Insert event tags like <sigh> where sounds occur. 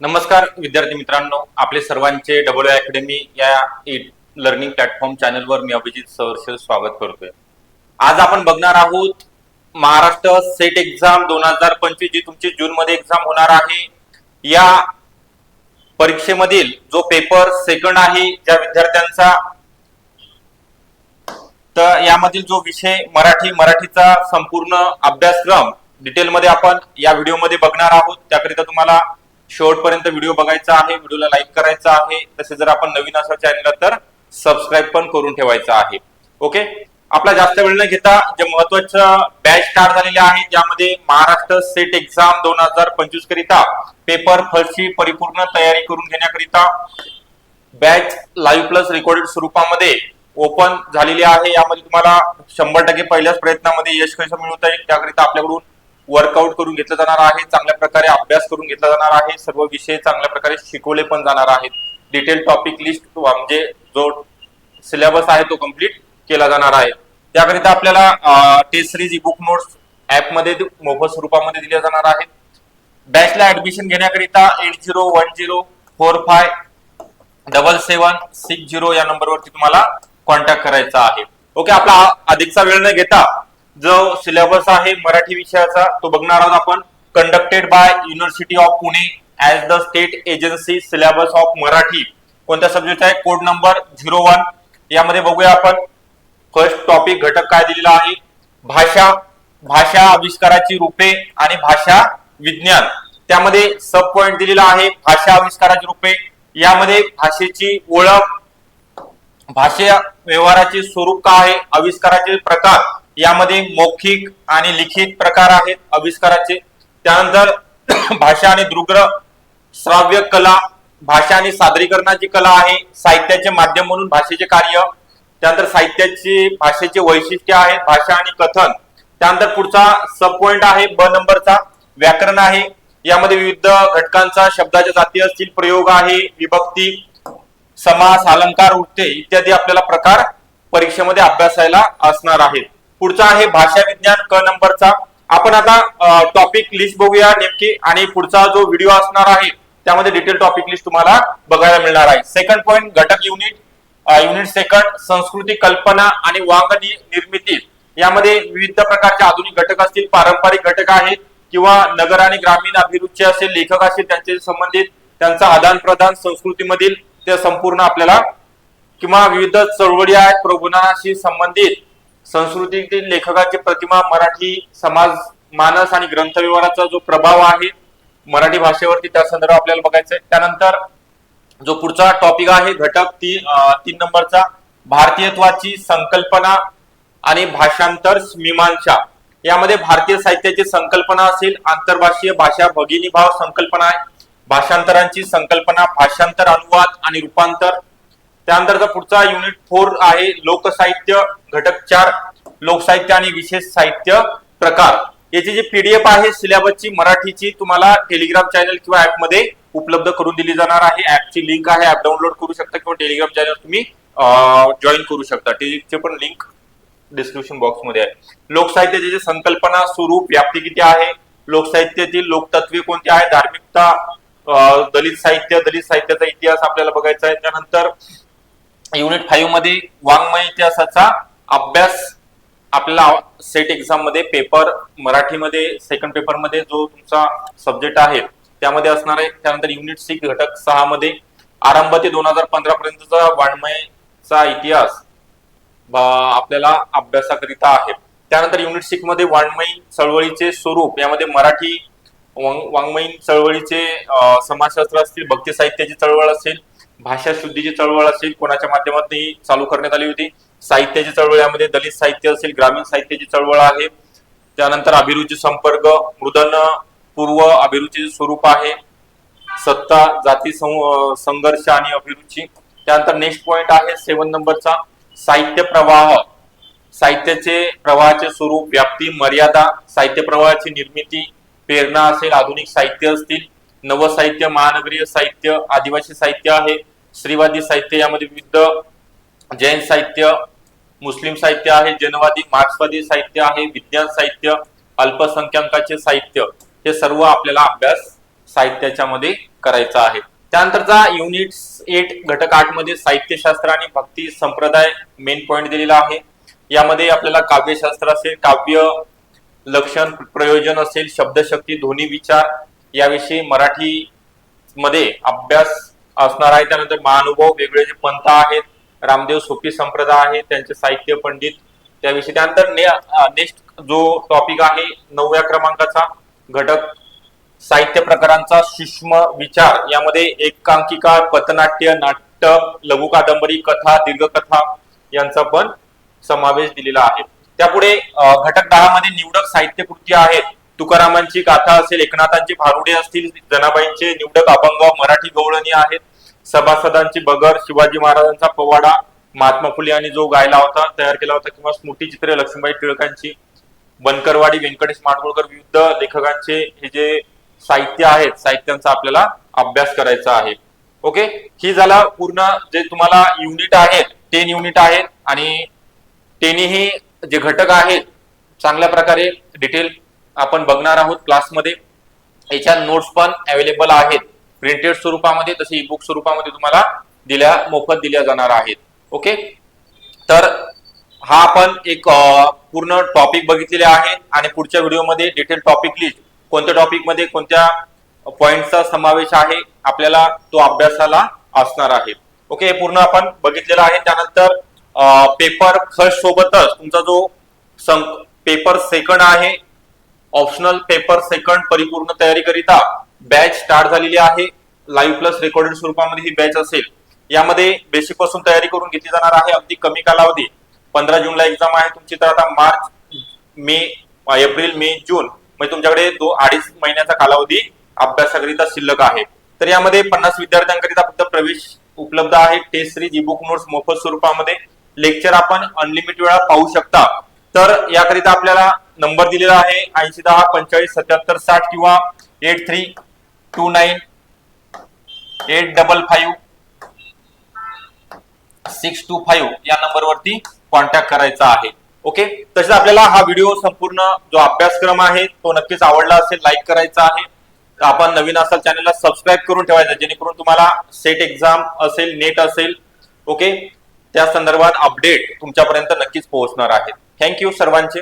नमस्कार विद्यार्थी मित्रांनो आपले सर्वांचे डबल अकॅडमी या लर्निंग प्लॅटफॉर्म चॅनलवर मी अभिजित सहर्ष स्वागत करतोय. आज आपण बघणार आहोत महाराष्ट्र सेट एक्झाम दोन हजार पंचवीस जी तुमची जून मध्ये एक्झाम होणार आहे. या परीक्षेमधील जो पेपर सेकंड आहे ज्या विद्यार्थ्यांचा तर यामधील जो विषय मराठी मराठीचा संपूर्ण अभ्यासक्रम डिटेलमध्ये आपण या व्हिडिओमध्ये बघणार आहोत. त्याकरिता तुम्हाला शेवटपर्यंत व्हिडिओ बघायचा आहे व्हिडिओला लाईक करायचा आहे. तसे जर आपण नवीन असा चॅनल तर सबस्क्राईब पण करून ठेवायचा आहे. ओके आपला जास्त वेळ न घेता जे महत्वाचं बॅच स्टार्ट झालेले आहे ज्यामध्ये महाराष्ट्र सेट एक्झाम दोन हजार पंचवीस करिता पेपर फर्स्टची परिपूर्ण तयारी करून घेण्याकरिता बॅच लाईव्ह प्लस रेकॉर्डेड स्वरूपामध्ये ओपन झालेली आहे. यामध्ये तुम्हाला शंभर टक्के पहिल्याच प्रयत्नामध्ये यश कसं मिळवता येईल त्याकरिता आपल्याकडून वर्कआउट करून घेतलं जाणार आहे चांगल्या प्रकारे अभ्यास करून घेतला जाणार आहे सर्व विषय चांगल्या प्रकारे शिकवले पण जाणार आहेत. डिटेल टॉपिक लिस्ट म्हणजे जो सिलेबस आहे तो कंप्लीट केला जाणार आहे. त्याकरिता आपल्याला test series e book notes ऍपमध्ये मोफत स्वरूपामध्ये दिल्या जाणार आहेत. बॅचला ऍडमिशन घेण्याकरिता eight zero one zero four five double seven six zero या नंबरवरती तुम्हाला कॉन्टॅक्ट करायचा आहे. ओके आपला अधिकचा वेळ न घेता जो सिलेबस आहे मराठी विषयाचा तो बघणार आहोत आपण. Conducted by university of Pune as the state agency syllabus of Marathi कोणत्या सब्जेक्ट आहे? कोड नंबर झिरो वन यामध्ये बघूया आपण. फर्स्ट टॉपिक घटक काय दिलेला आहे? भाषा भाषा आविष्काराची रूपे आणि भाषा विज्ञान. त्यामध्ये सब पॉइंट दिलेला आहे भाषा आविष्काराची रूपे. यामध्ये भाषेची ओळख भाषा व्यवहाराचे स्वरूप काय आहे? आविष्काराचे प्रकार. यामध्ये मौखिक आणि लिखित प्रकार आहेत आविष्काराचे. त्यानंतर <clears throat> भाषा आणि दृग्र श्राव्य कला भाषा आणि सादरीकरणाची कला आहे साहित्याचे माध्यम म्हणून भाषेचे कार्य. त्यानंतर साहित्याची भाषेचे वैशिष्ट्य आहेत भाषा आणि कथन. त्यानंतर पुढचा सब पॉइंट आहे ब नंबरचा व्याकरण आहे. यामध्ये विविध घटकांचा शब्दाच्या जाती असतील प्रयोग आहे विभक्ती समास अलंकार उठते इत्यादी आपल्याला प्रकार परीक्षेमध्ये अभ्यासायला असणार आहेत. पुढचा आहे भाषा विज्ञान क नंबरचा. आपण आता टॉपिक लिस्ट बघूया नेमकी आणि पुढचा जो व्हिडिओ असणार आहे त्यामध्ये डिटेल टॉपिक लिस्ट तुम्हाला बघायला मिळणार आहे. सेकंड पॉईंट घटक युनिट युनिट सेकंड संस्कृती कल्पना आणि वांग निर्मिती. यामध्ये विविध प्रकारचे आधुनिक घटक असतील पारंपरिक घटक आहेत किंवा नगर आणि ग्रामीण अभिरुची असेल लेखक असतील त्यांचे संबंधित त्यांचा आदान प्रदान संस्कृतीमधील ते संपूर्ण आपल्याला किंवा विविध चळवळी आहेत प्रबोधनाशी संबंधित. संस्कृतीतील लेखकाची प्रतिमा मराठी समाज मानस आणि ग्रंथ व्यवहाराचा जो प्रभाव आहे मराठी भाषेवरती त्या संदर्भात आपल्याला बघायचं आहे त्यानंतर जो पुढचा टॉपिक आहे घटक ती तीन नंबरचा भारतीयत्वाची संकल्पना आणि भाषांतर मीमांसा. यामध्ये भारतीय साहित्याची संकल्पना असेल आंतरभाषीय भाषा भगिनी भाव संकल्पना आहे. भाषांतरांची संकल्पना भाषांतर अनुवाद आणि रूपांतर. त्यानंतरचा पुढचा युनिट फोर आहे लोकसाहित्य घटक चार लोकसाहित्य आणि विशेष साहित्य प्रकार. याची जी पीडीएफ आहे सिलेबसची मराठीची तुम्हाला टेलिग्राम चॅनल किंवा ऍपमध्ये उपलब्ध करून दिली जाणार आहे. ऍपची लिंक आहे ऍप डाउनलोड करू शकता किंवा टेलिग्राम चॅनल तुम्ही जॉईन करू शकता. टेलिग्रामचे पण लिंक डिस्क्रिप्शन बॉक्समध्ये आहे. लोकसाहित्याची जी संकल्पना स्वरूप व्याप्ती किती आहे? लोकसाहित्यातील लोकतत्वे कोणती आहे धार्मिकता दलित साहित्य दलित साहित्याचा इतिहास आपल्याला बघायचा आहे. त्यानंतर युनिट फाईव्हमध्ये वाङ्मय इतिहासाचा अभ्यास आपला सेट एक्झाममध्ये पेपर मराठीमध्ये सेकंड पेपरमध्ये जो तुमचा सब्जेक्ट आहे त्यामध्ये असणार आहे. त्यानंतर युनिट सिक्स घटक सहा मध्ये आरंभ ते दोन हजार पंधरा पर्यंतचा वाङ्मयचा इतिहास आपल्याला अभ्यासाकरिता आहे. त्यानंतर युनिट सिक्समध्ये वाङ्मयी चळवळीचे स्वरूप यामध्ये मराठी वाङ्- वाङ्मयीन चळवळीचे समाजशास्त्र असतील भक्ती साहित्याची चळवळ असेल भाषा शुद्धीची चळवळ असेल कोणाच्या माध्यमातून ही चालू करण्यात आली होती. साहित्याची चळवळ यामध्ये दलित साहित्य असेल ग्रामीण साहित्याची चळवळ आहे. त्यानंतर अभिरुची संपर्क मृदन पूर्व अभिरुचीचे स्वरूप आहे. सत्ता जाती सं- संघर्ष आणि अभिरुची. त्यानंतर नेक्स्ट पॉइंट आहे सेवन नंबरचा साहित्य प्रवाह. साहित्याचे प्रवाहाचे स्वरूप व्याप्ती मर्यादा साहित्य प्रवाहाची निर्मिती प्रेरणा असेल आधुनिक साहित्य असतील. नवसाहित्य महानगरीय साहित्य आदिवासी साहित्य आहे. स्त्रीवादी साहित्य यामध्ये विविध जैन साहित्य मुस्लिम साहित्य आहे जनवादी मार्क्सवादी साहित्य आहे विज्ञान साहित्य अल्पसंख्याकांचे साहित्य. हे सर्व आपल्याला अभ्यास साहित्याच्या मध्ये करायचा आहे. त्यानंतरचा युनिट एट घटक आठमध्ये साहित्यशास्त्र आणि भक्ती संप्रदाय मेन पॉइंट दिलेला आहे. यामध्ये आपल्याला काव्यशास्त्र असेल काव्य लक्षण प्रयोजन असेल शब्दशक्ती ध्वनी विचार याविषयी मराठी मध्ये अभ्यास असणार आहे. त्यानंतर महानुभाव वेगळे जे पंथ आहेत रामदेव सोपी संप्रदाय आहे त्यांचे साहित्य पंडित त्याविषयी. त्यानंतर नेक्स्ट जो टॉपिक आहे नवव्या क्रमांकाचा घटक साहित्य प्रकारांचा सूक्ष्म विचार. यामध्ये एकांकिका पथनाट्य नाट्य लघु कादंबरी कथा दीर्घकथा यांचा पण समावेश दिलेला आहे. त्यापुढे घटक दहा मध्ये निवडक साहित्य कृती आहेत. तुकारामांची गाथा असेल एकनाथांची भारुडे असतील जनाबाईंचे निवडक अभंग मराठी गवळणी आहेत. सभासदांची बगर शिवाजी महाराजांचा पवाडा महात्मा फुले यांनी जो गायला होता तयार केला होता किंवा स्मृतिचित्रे लक्ष्मीबाई टिळकांची बनकरवाडी व्यंकटेश माडगुळकर विविध लेखकांचे हे जे साहित्य आहेत साहित्यांचा आपल्याला अभ्यास करायचा आहे. ओके? ही झाला पूर्ण जे तुम्हाला युनिट आहेत टेन युनिट आहेत आणि टेनही जे घटक आहेत चांगल्या प्रकारे डिटेल आपण बघणार आहोत क्लासमध्ये. याच्या नोट्स पण अवेलेबल आहेत. प्रिंटेड स्वरूपामध्ये तसे ई बुक स्वरूपामध्ये तुम्हाला दिल्या मोफत दिल्या जाणार आहेत. ओके तर हा आपण एक पूर्ण टॉपिक बघितलेले आहे आणि पुढच्या व्हिडिओमध्ये डिटेल टॉपिक लिस्ट कोणत्या टॉपिकमध्ये कोणत्या पॉइंटचा समावेश आहे आपल्याला तो अभ्यासाला असणार आहे. ओके हे पूर्ण आपण बघितलेलं आहे. त्यानंतर पेपर फर्स्ट सोबतच तुमचा जो पेपर सेकंड आहे ऑप्शनल पेपर सेकंड परिपूर्ण तयारी करिता बॅच स्टार्ट झालेली आहे. लाईव्ह प्लस रेकॉर्डेड स्वरूपामध्ये ही बॅच असेल. यामध्ये बेसिकपासून तयारी करून घेतली जाणार आहे. अगदी कमी कालावधी. पंधरा जूनला एक्झाम आहे तुमची. तर आता मार्च मे एप्रिल मे जून. म्हणजे तुमच्याकडे दो अडीच महिन्याचा कालावधी अभ्यासाकरिता शिल्लक आहे. तर यामध्ये पन्नास विद्यार्थ्यांकरिता फक्त प्रवेश उपलब्ध आहे. Test series e book notes मोफत स्वरूपामध्ये. लेक्चर आपण अनलिमिटेड वेळा पाहू शकता. तर याकरिता आपल्याला नंबर दिलेला आहे ऐंशी दहा पंचेचाळीस सत्याहत्तर साठ किंवा eight three two nine eight double five six two five या नंबरवरती कॉन्टॅक्ट करायचा आहे. ओके? तसेच आपल्याला हा व्हिडिओ संपूर्ण जो अभ्यासक्रम आहे तो नक्कीच आवडला असेल लाईक करायचा आहे. तर आपण नवीन असाल चॅनलला सबस्क्राईब करून ठेवायचं जेणेकरून तुम्हाला सेट एक्झाम असेल नेट असेल ओके? त्या संदर्भात अपडेट तुमच्यापर्यंत नक्कीच पोहोचणार आहे. थँक्यू सर्वांचे.